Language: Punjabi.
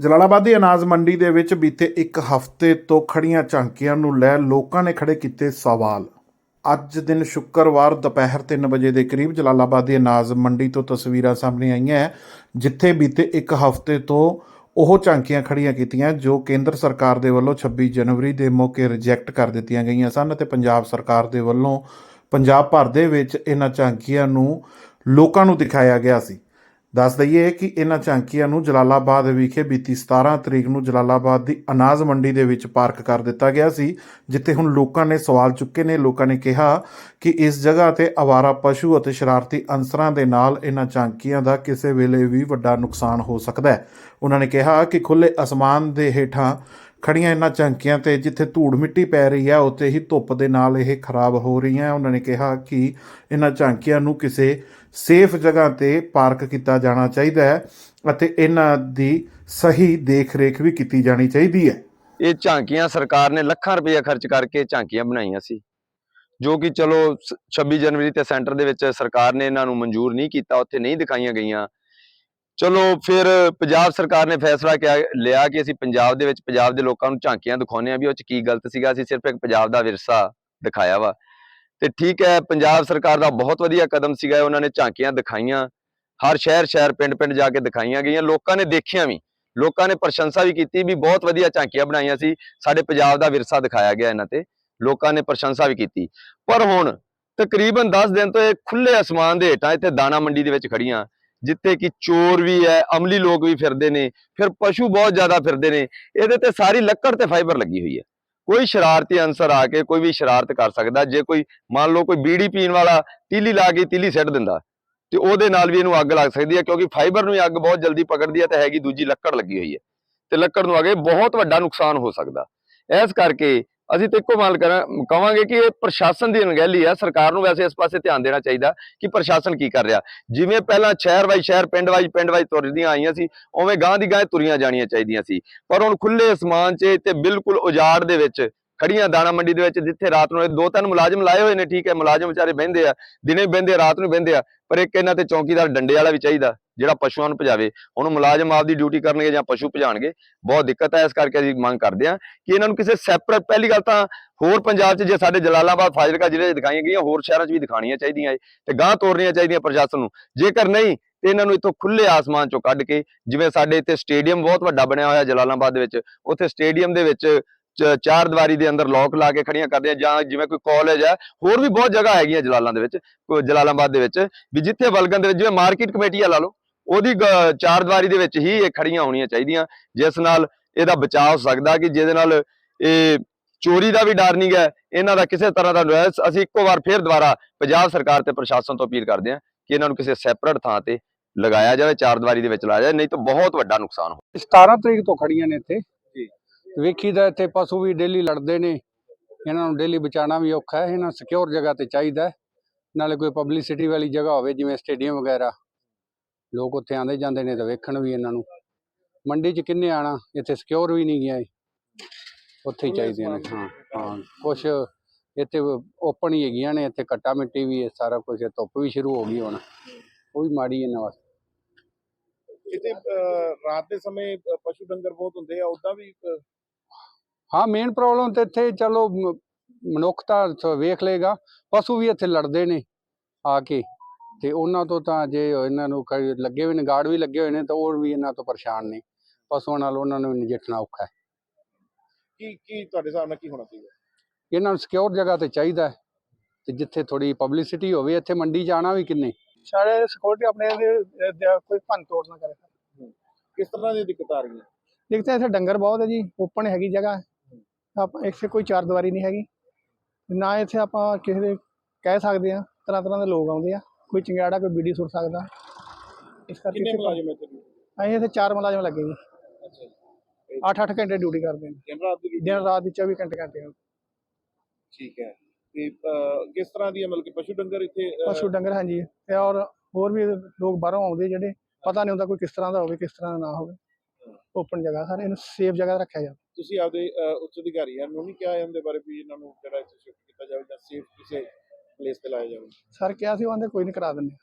ਜਲਾਲਾਬਾਦ ਦੀ ਅਨਾਜ ਮੰਡੀ ਦੇ ਵਿੱਚ ਬੀਤੇ ਇੱਕ ਹਫ਼ਤੇ ਤੋਂ ਖੜੀਆਂ ਝਾਂਕੀਆਂ ਨੂੰ ਲੈ ਲੋਕਾਂ ਨੇ ਖੜੇ ਕੀਤੇ ਸਵਾਲ। ਅੱਜ ਦਿਨ ਸ਼ੁੱਕਰਵਾਰ ਦੁਪਹਿਰ 3 ਵਜੇ ਦੇ ਕਰੀਬ ਜਲਾਲਾਬਾਦ ਦੀ ਅਨਾਜ ਮੰਡੀ ਤੋਂ ਤਸਵੀਰਾਂ ਸਾਹਮਣੇ ਆਈਆਂ ਜਿੱਥੇ ਬੀਤੇ ਇੱਕ ਹਫ਼ਤੇ ਤੋਂ ਉਹ ਝਾਂਕੀਆਂ ਖੜੀਆਂ ਕੀਤੀਆਂ ਜੋ ਕੇਂਦਰ ਸਰਕਾਰ ਦੇ ਵੱਲੋਂ 26 ਜਨਵਰੀ ਦੇ ਮੌਕੇ ਰਿਜੈਕਟ ਕਰ ਦਿੱਤੀਆਂ ਗਈਆਂ ਸਨ ਅਤੇ ਪੰਜਾਬ ਸਰਕਾਰ ਦੇ ਵੱਲੋਂ ਪੰਜਾਬ ਭਰ ਦੇ ਵਿੱਚ ਇਹਨਾਂ ਝਾਂਕੀਆਂ ਨੂੰ ਲੋਕਾਂ ਨੂੰ ਦਿਖਾਇਆ ਗਿਆ ਸੀ। ਦੱਸ ਦਈਏ ਕਿ ਇਹਨਾਂ ਝਾਂਕੀਆਂ ਨੂੰ ਜਲਾਲਾਬਾਦ ਵਿਖੇ ਬੀਤੀ 17 ਤਰੀਕ ਨੂੰ ਜਲਾਲਾਬਾਦ ਦੀ ਅਨਾਜ ਮੰਡੀ ਦੇ ਵਿੱਚ ਪਾਰਕ ਕਰ ਦਿੱਤਾ ਗਿਆ ਸੀ, ਜਿੱਥੇ ਹੁਣ ਲੋਕਾਂ ਨੇ ਸਵਾਲ ਚੁੱਕੇ ਨੇ। ਲੋਕਾਂ ਨੇ ਕਿਹਾ ਕਿ ਇਸ ਜਗ੍ਹਾ ਤੇ ਆਵਾਰਾ ਪਸ਼ੂ ਅਤੇ ਸ਼ਰਾਰਤੀ ਅਨਸਰਾਂ ਦੇ ਨਾਲ ਇਹਨਾਂ ਝਾਂਕੀਆਂ ਦਾ ਕਿਸੇ ਵੇਲੇ ਵੀ ਵੱਡਾ ਨੁਕਸਾਨ ਹੋ ਸਕਦਾ ਹੈ। ਉਹਨਾਂ ਨੇ ਕਿਹਾ ਕਿ ਖੁੱਲੇ ਅਸਮਾਨ ਦੇ ਹੇਠਾਂ ਖੜੀਆਂ ਇਹਨਾਂ ਝਾਂਕੀਆਂ ਤੇ ਜਿੱਥੇ ਧੂੜ ਮਿੱਟੀ ਪੈ ਰਹੀ ਹੈ ਉੱਥੇ ਹੀ ਧੁੱਪ ਦੇ ਨਾਲ ਇਹ ਖਰਾਬ ਹੋ ਰਹੀਆਂ ਉਹਨਾਂ ਨੇ ਕਿਹਾ ਕਿ ਇਹਨਾਂ ਝਾਂਕੀਆਂ ਨੂੰ ਕਿਸੇ ਸੇਫ ਜਗ੍ਹਾ ਤੇ ਪਾਰਕ ਕੀਤਾ ਜਾਣਾ ਚਾਹੀਦਾ ਹੈ ਅਤੇ ਇਹਨਾਂ ਦੀ ਸਹੀ ਦੇਖ-ਰੇਖ ਵੀ ਕੀਤੀ ਜਾਣੀ ਚਾਹੀਦੀ ਹੈ। ਇਹ ਝਾਂਕੀਆਂ ਸਰਕਾਰ ਨੇ ਲੱਖਾਂ ਰੁਪਏ ਖਰਚ ਕਰਕੇ ਝਾਂਕੀਆਂ ਬਣਾਈਆਂ ਸੀ, ਜੋ ਕਿ ਚਲੋ ਸ- 26 ਜਨਵਰੀ ਤੇ ਸੈਂਟਰ ਦੇ ਵਿੱਚ ਸਰਕਾਰ ਨੇ ਇਹਨਾਂ ਨੂੰ ਮਨਜ਼ੂਰ ਨਹੀਂ ਕੀਤਾ, ਉੱਥੇ ਨਹੀਂ ਦਿਖਾਈਆਂ ਗਈਆਂ। ਚਲੋ ਫਿਰ ਪੰਜਾਬ ਸਰਕਾਰ ਨੇ ਫੈਸਲਾ ਕਿਆ, ਲਿਆ ਕਿ ਅਸੀਂ ਪੰਜਾਬ ਦੇ ਵਿੱਚ, ਪੰਜਾਬ ਦੇ ਲੋਕਾਂ ਨੂੰ ਝਾਂਕੀਆਂ ਦਿਖਾਉਂਦੇ ਆ ਵੀ ਉਹ ਚ ਕੀ ਗਲਤ ਸੀਗਾ। ਅਸੀਂ ਸਿਰਫ ਇੱਕ ਪੰਜਾਬ ਦਾ ਵਿਰਸਾ ਦਿਖਾਇਆ ਵਾ। ਤੇ ਠੀਕ ਹੈ, ਪੰਜਾਬ ਸਰਕਾਰ ਦਾ ਬਹੁਤ ਵਧੀਆ ਕਦਮ ਸੀਗਾ, ਉਹਨਾਂ ਨੇ ਝਾਂਕੀਆਂ ਦਿਖਾਈਆਂ। ਹਰ ਸ਼ਹਿਰ ਸ਼ਹਿਰ, ਪਿੰਡ ਪਿੰਡ ਜਾ ਕੇ ਦਿਖਾਈਆਂ ਗਈਆਂ। ਲੋਕਾਂ ਨੇ ਦੇਖੀਆਂ ਵੀ, ਲੋਕਾਂ ਨੇ ਪ੍ਰਸ਼ੰਸਾ ਵੀ ਕੀਤੀ ਵੀ ਬਹੁਤ ਵਧੀਆ ਝਾਂਕੀਆਂ ਬਣਾਈਆਂ ਸੀ। ਸਾਡੇ ਪੰਜਾਬ ਦਾ ਵਿਰਸਾ ਦਿਖਾਇਆ ਗਿਆ ਇਹਨਾਂ ਤੇ। ਲੋਕਾਂ ਨੇ ਪ੍ਰਸ਼ੰਸਾ ਵੀ ਕੀਤੀ। ਪਰ ਹੁਣ ਤਕਰੀਬਨ 10 ਦਿਨ ਤੋਂ ਇਹ ਖੁੱਲੇ ਅਸਮਾਨ ਦੇ ਹੇਠਾਂ ਇੱਥੇ ਦਾਣਾ ਮੰਡੀ ਦੇ ਵਿੱਚ ਖੜੀਆਂ ਜਿੱਥੇ ਕਿ ਚੋਰ ਵੀ ਹੈ, ਅਮਲੀ ਲੋਕ ਵੀ ਫਿਰਦੇ ਨੇ, ਫਿਰ ਪਸ਼ੂ ਬਹੁਤ ਜ਼ਿਆਦਾ ਫਿਰਦੇ ਨੇ, ਇਹਦੇ ਤੇ ਸਾਰੀ ਲੱਕੜ ਤੇ ਫਾਈਬਰ ਲੱਗੀ ਹੋਈ ਹੈ। ਕੋਈ ਸ਼ਰਾਰਤੀ ਅਨਸਰ ਆ ਕੇ ਕੋਈ ਵੀ ਸ਼ਰਾਰਤ ਕਰ ਸਕਦਾ, ਜੇ ਕੋਈ ਮੰਨ ਲਓ ਕੋਈ ਬੀੜੀ ਪੀਣ ਵਾਲਾ ਤੀਲੀ ਲਾ ਕੇ ਤੀਲੀ ਸਿੱਟ ਦਿੰਦਾ, ਤੇ ਉਹਦੇ ਨਾਲ ਵੀ ਇਹਨੂੰ ਅੱਗ ਲੱਗ ਸਕਦੀ ਹੈ, ਕਿਉਂਕਿ ਫਾਈਬਰ ਨੂੰ ਅੱਗ ਬਹੁਤ ਜਲਦੀ ਪਕੜਦੀ ਹੈ ਤੇ ਹੈਗੀ ਦੂਜੀ ਲੱਕੜ ਲੱਗੀ ਹੋਈ ਹੈ, ਤੇ ਲੱਕੜ ਨੂੰ ਅੱਗੇ ਬਹੁਤ ਵੱਡਾ ਨੁਕਸਾਨ ਹੋ ਸਕਦਾ। ਇਸ ਕਰਕੇ ਅਸੀਂ ਤੇ ਇੱਕੋ ਮੰਨ ਕਰਾਂ ਕਵਾਂਗੇ ਕਿ ਇਹ ਪ੍ਰਸ਼ਾਸਨ ਦੀ ਅਣਗਹਿਲੀ ਆ। ਸਰਕਾਰ ਨੂੰ ਵੈਸੇ ਇਸ ਪਾਸੇ ਧਿਆਨ ਦੇਣਾ ਚਾਹੀਦਾ ਕਿ ਪ੍ਰਸ਼ਾਸਨ ਕੀ ਕਰ ਰਿਹਾ। ਜਿਵੇਂ ਪਹਿਲਾਂ ਸ਼ਹਿਰ ਵਾਈ ਸ਼ਹਿਰ, ਪਿੰਡ ਵਾਈ ਪਿੰਡ ਵਾਈ ਤੁਰਦੀਆਂ ਆਈਆਂ ਸੀ, ਉਵੇਂ ਗਾਂ ਦੀ ਗਾਂ ਤੁਰੀਆਂ ਜਾਣੀਆਂ ਚਾਹੀਦੀਆਂ ਸੀ। ਪਰ ਹੁਣ ਖੁੱਲੇ ਅਸਮਾਨ 'ਚ ਤੇ ਬਿਲਕੁਲ ਉਜਾੜ ਦੇ ਵਿੱਚ ਖੜੀਆਂ ਦਾਣਾ ਮੰਡੀ ਦੇ ਵਿੱਚ ਜਿੱਥੇ ਰਾਤ ਨੂੰ ਦੋ ਤਿੰਨ ਮੁਲਾਜ਼ਮ ਲਾਏ ਹੋਏ ਨੇ, ਠੀਕ ਹੈ, ਮੁਲਾਜ਼ਮ ਵਿਚਾਰੇ ਬਹਿੰਦੇ ਆ, ਦਿਨੇ ਬਹਿੰਦੇ ਆ, ਰਾਤ ਨੂੰ ਬਹਿੰਦੇ ਆ, ਪਰ ਇੱਕ ਇਹਨਾਂ ਤੇ ਚੌਕੀਦਾਰ ਡੰਡੇ ਵਾਲਾ ਵੀ ਚਾਹੀਦਾ। ਜਿਹੜਾ ਪਸ਼ੂਆਂ ਨੂੰ ਭਜਾਵੇ, ਉਹਨੂੰ ਮੁਲਾਜ਼ਮ ਆਪਦੀ ਡਿਊਟੀ ਕਰਨਗੇ ਜਾਂ ਪਸ਼ੂ ਭਜਾਣਗੇ, ਬਹੁਤ ਦਿੱਕਤ ਹੈ ਇਸ ਕਰਕੇ ਅਸੀਂ ਮੰਗ ਕਰਦੇ ਹਾਂ ਕਿ ਇਹਨਾਂ ਨੂੰ ਕਿਸੇ ਸੈਪਰੇਟ ਪਹਿਲੀ ਗੱਲ ਤਾਂ ਹੋਰ ਪੰਜਾਬ 'ਚ ਜੇ ਸਾਡੇ ਜਲਾਲਾਬਾਦ, ਫਾਜ਼ਿਲਕਾ ਜ਼ਿਲ੍ਹੇ 'ਚ ਦਿਖਾਈਆਂ ਗਈਆਂ, ਹੋਰ ਸ਼ਹਿਰਾਂ 'ਚ ਵੀ ਦਿਖਾਣੀਆਂ ਚਾਹੀਦੀਆਂ ਏ ਤੇ ਗਾਂ ਤੋਰਨੀਆਂ ਚਾਹੀਦੀਆਂ ਪ੍ਰਸ਼ਾਸਨ ਨੂੰ। ਜੇਕਰ ਨਹੀਂ, ਤੇ ਇਹਨਾਂ ਨੂੰ ਇੱਥੋਂ ਖੁੱਲੇ ਆਸਮਾਨ 'ਚੋਂ ਕੱਢ ਕੇ, ਜਿਵੇਂ ਸਾਡੇ ਇੱਥੇ ਸਟੇਡੀਅਮ ਬਹੁਤ ਵੱਡਾ ਬਣਿਆ ਹੋਇਆ ਜਲਾਲਾਬਾਦ ਦੇ ਵਿੱਚ, ਉੱਥੇ ਸਟੇਡੀਅਮ ਦੇ ਵਿੱਚ ਚਾਰ ਦੀਵਾਰੀ ਦੇ ਅੰਦਰ ਲੋਕ ਲਾ ਕੇ ਖੜੀਆਂ ਕਰਦੇ ਆ ਜਾਂ ਜਿਵੇਂ ਕੋਈ ਕਾਲਜ ਹੈ, ਹੋਰ ਵੀ ਬਹੁਤ ਜਗ੍ਹਾ ਹੈਗੀਆਂ ਜਲਾਲਾਂ ਦੇ ਵਿੱਚ ਜਲਾਲਾਬਾਦ ਦੇ ਵਿੱਚ, ਵੀ ਜਿੱਥੇ ਵਲਗਨ ਦੇ ਵਿੱਚ, ਜਿਵੇਂ ਮਾਰਕੀਟ ਕਮੇਟੀ ਆ ਲਾ ਲਓ ਉਹਦੀ ਚਾਰ ਦੀਵਾਰੀ ਦੇ ਵਿੱਚ ਹੀ ਇਹ ਖੜੀਆਂ ਹੋਣੀਆਂ ਚਾਹੀਦੀਆਂ ਜਿਸ ਨਾਲ ਇਹਦਾ ਬਚਾਅ ਹੋ ਸਕਦਾ ਕਿ ਜਿਹਦੇ ਨਾਲ ਇਹ ਚੋਰੀ ਦਾ ਵੀ ਡਰ ਨਹੀਂ ਗਾ ਇਹਨਾਂ ਦਾ ਕਿਸੇ ਤਰ੍ਹਾਂ ਦਾ ਨੁਇਸ ਅਸੀਂ ਇੱਕੋ ਵਾਰ ਫੇਰ ਦੁਬਾਰਾ ਪੰਜਾਬ ਸਰਕਾਰ ਤੇ ਪ੍ਰਸ਼ਾਸਨ ਤੋਂ ਅਪੀਲ ਕਰਦੇ ਹਾਂ ਕਿ ਇਹਨਾਂ ਨੂੰ ਕਿਸੇ ਸੈਪਰੇਟ ਥਾਂ ਤੇ ਲਗਾਇਆ ਜਾਵੇ ਚਾਰ ਦੀਵਾਰੀ ਦੇ ਵਿੱਚ ਲਾਇਆ ਜਾਵੇ ਨਹੀਂ ਤਾਂ ਬਹੁਤ ਵੱਡਾ ਨੁਕਸਾਨ ਹੋ 17 ਤਰੀਕ ਤੋਂ ਖੜੀਆਂ ਨੇ ਇੱਥੇ ਜੀ। ਵੇਖੀਦਾ ਇੱਥੇ ਪਸ਼ੂ ਵੀ ਡੇਲੀ ਲੜਦੇ ਨੇ ਇਹਨਾਂ ਨੂੰ ਡੇਲੀ ਬਚਾਉਣਾ ਵੀ ਔਖਾ ਹੈ ਇਹਨਾਂ ਸਿਕਿਉਰ ਜਗ੍ਹਾ ਤੇ ਚਾਹੀਦਾ ਹੈ। ਨਾਲੇ ਕੋਈ ਪਬਲਿਸਿਟੀ ਵਾਲੀ ਜਗ੍ਹਾ ਹੋਵੇ ਜਿਵੇਂ ਸਟੇਡੀਅਮ ਵਗੈਰਾ ਲੋਕ ਉੱਥੇ ਆਉਂਦੇ ਜਾਂਦੇ ਨੇ ਤਾਂ ਵੇਖਣ ਵੀ ਇਹਨਾਂ ਨੂੰ। ਮੰਡੀ 'ਚ ਕਿੰਨੇ ਆਣਾ ਇੱਥੇ ਸਿਕਿਉਰ ਵੀ ਨਹੀਂ ਗਿਆ। ਉੱਥੇ ਹੀ ਚਾਹੀਦੀਆਂ ਨੇ ਹਾਂ ਹਾਂ। ਕੁਛ ਇੱਥੇ ਓਪਨ ਹੀ ਹੈਗੀਆਂ ਨੇ ਇੱਥੇ ਕੱਟਾ ਮਿੱਟੀ ਵੀ ਹੈ ਸਾਰਾ ਕੁਝ ਧੁੱਪ ਵੀ ਸ਼ੁਰੂ ਹੋ ਗਈ ਹੁਣ। ਉਹ ਵੀ ਮਾੜੀ ਇਹਨਾਂ ਵਾਸਤੇ। ਕਿਤੇ ਰਾਤ ਦੇ ਸਮੇਂ ਪਸ਼ੂ ਡੰਗਰ ਬਹੁਤ ਹੁੰਦੇ ਆ ਉਦਾਂ ਵੀ ਹਾਂ ਮੇਨ ਪ੍ਰੋਬਲਮ ਤੇ ਇੱਥੇ ਚਲੋ ਮ- ਮਨੁੱਖ ਤਾਂ ਸ- ਵੇਖ ਲਏਗਾ ਪਸ਼ੂ ਵੀ ਇੱਥੇ ਲੜਦੇ ਨੇ ਆ ਕੇ। ਤੇ ਉਹਨਾਂ ਤੋਂ ਤਾਂ ਜੇ ਇਹਨਾਂ ਨੂੰ ਕਈ ਲੱਗੇ ਹੋਏ ਨੇ ਗਾਰਡ ਵੀ ਲੱਗੇ ਹੋਏ ਨੇ ਤਾਂ ਉਹ ਵੀ ਇਹਨਾਂ ਤੋਂ ਪਰੇਸ਼ਾਨ ਨੇ। ਪਸ਼ੂਆਂ ਨਾਲ ਉਹਨਾਂ ਨੂੰ ਵੀ ਨਜਿੱਠਣਾ ਔਖਾ ਹੈ। ਕੀ ਕੀ ਤੁਹਾਡੇ ਹਿਸਾਬ ਨਾਲ ਕੀ ਹੋਣਾ ਚਾਹੀਦਾ? ਇਹਨਾਂ ਨੂੰ ਸਿਕਿਉਰ ਜਗ੍ਹਾ ਤੇ ਚਾਹੀਦਾ ਹੈ ਤੇ ਜਿੱਥੇ ਥੋੜੀ ਪਬਲਿਸਿਟੀ ਹੋਵੇ ਇੱਥੇ ਮੰਡੀ ਜਾਣਾ ਵੀ ਕਿੰਨੇ? ਸਾਰੇ ਸਿਕਿਉਰਿਟੀ ਆਪਣੇ ਦੇ- ਦੇ- ਕੋਈ ਭੰਨ ਤੋੜ ਨਾ ਕਰੇ। ਕਿਸ ਤਰ੍ਹਾਂ ਦੀ ਦਿੱਕਤ ਆ ਰਹੀ ਹੈ? ਦੇਖਦੇ ਇੱਥੇ ਡੰਗਰ ਬਹੁਤ ਹੈ ਜੀ ਓਪਨ ਹੈਗੀ ਜਗ੍ਹਾ। ਆਪਾਂ ਇੱਥੇ ਕੋਈ ਚਾਰ ਦੀਵਾਰੀ ਨਹੀਂ ਹੈਗੀ। ਨਾ ਇੱਥੇ ਆਪਾਂ ਕਿਸੇ ਦੇ ਕਹਿ ਸਕਦੇ ਆ ਤਰ੍ਹਾਂ ਤਰ੍ਹਾਂ ਦੇ ਲੋਕ ਆਉਂਦੇ ਆ। ਕੋਈ ਚੰਗਿਆੜਾ ਕੋਈ ਬੀੜੀ ਸੁੱਟ ਸਕਦਾ। ਇਸ ਕਰਕੇ ਕਿੰਨੇ ਮੁਲਾਜ਼ਮ ਇੱਥੇ? ਅਸੀਂ ਇੱਥੇ ਚਾਰ ਮੁਲਾਜ਼ਮ ਲੱਗੇ ਜੀ। ਅੱਛਾ ਜੀ। 8-8 ਘੰਟੇ ਡਿਊਟੀ ਕਰਦੇ ਨੇ ਦਿਨ ਰਾਤ ਦੀ? ਦਿਨ ਰਾਤ ਦੀ 24 ਘੰਟੇ ਕਰਦੇ ਆ। ਠੀਕ ਹੈ। ਤੇ ਅਹ, ਕਿਸ ਤਰ੍ਹਾਂ ਦੀ ਹੈ ਮਤਲਬ ਕਿ ਪਸ਼ੂ ਡੰਗਰ ਇੱਥੇ ਅਹ, ਪਸ਼ੂ ਡੰਗਰ ਹਾਂਜੀ। ਤੇ ਔਰ ਹੋਰ ਵੀ ਲੋਕ ਬਾਹਰੋਂ ਆਉਂਦੇ ਜਿਹੜੇ ਪਤਾ ਨਹੀਂ ਹੁੰਦਾ ਕੋਈ ਕਿਸ ਤਰ੍ਹਾਂ ਦਾ ਹੋਵੇ ਕਿਸ ਤਰ੍ਹਾਂ ਦਾ ਨਾ ਹੋਵੇ। ਓਪਨ ਜਗ੍ਹਾ ਸਾਰੇ ਇਹਨੂੰ ਸੇਫ ਜਗ੍ਹਾ ਤੇ ਰੱਖਿਆ ਜਾਵੇ। ਤੁਸੀਂ ਆਪਦੇ ਅਹ, ਉੱਚ ਅਧਿਕਾਰੀਆਂ ਨੂੰ ਨਹੀਂ ਕਿਹਾ ਇਹਦੇ ਬਾਰੇ ਵੀ ਇਹਨਾਂ ਨੂੰ ਜਿਹੜਾ ਇੱਥੇ ਸ਼ਿਫਟ ਕੀਤਾ ਜਾਵੇ ਜਾਂ ਸੇਫ ਕਿਸੇ ਪਲੇਸ ਤੇ ਲਾਇਆ ਜਾਵੇ ਸਰ ਕਿਹਾ ਸੀ ਉਹ ਆਂਦੇ ਕੋਈ ਨਹੀਂ ਕਰਾ ਦਿੰਦੇ।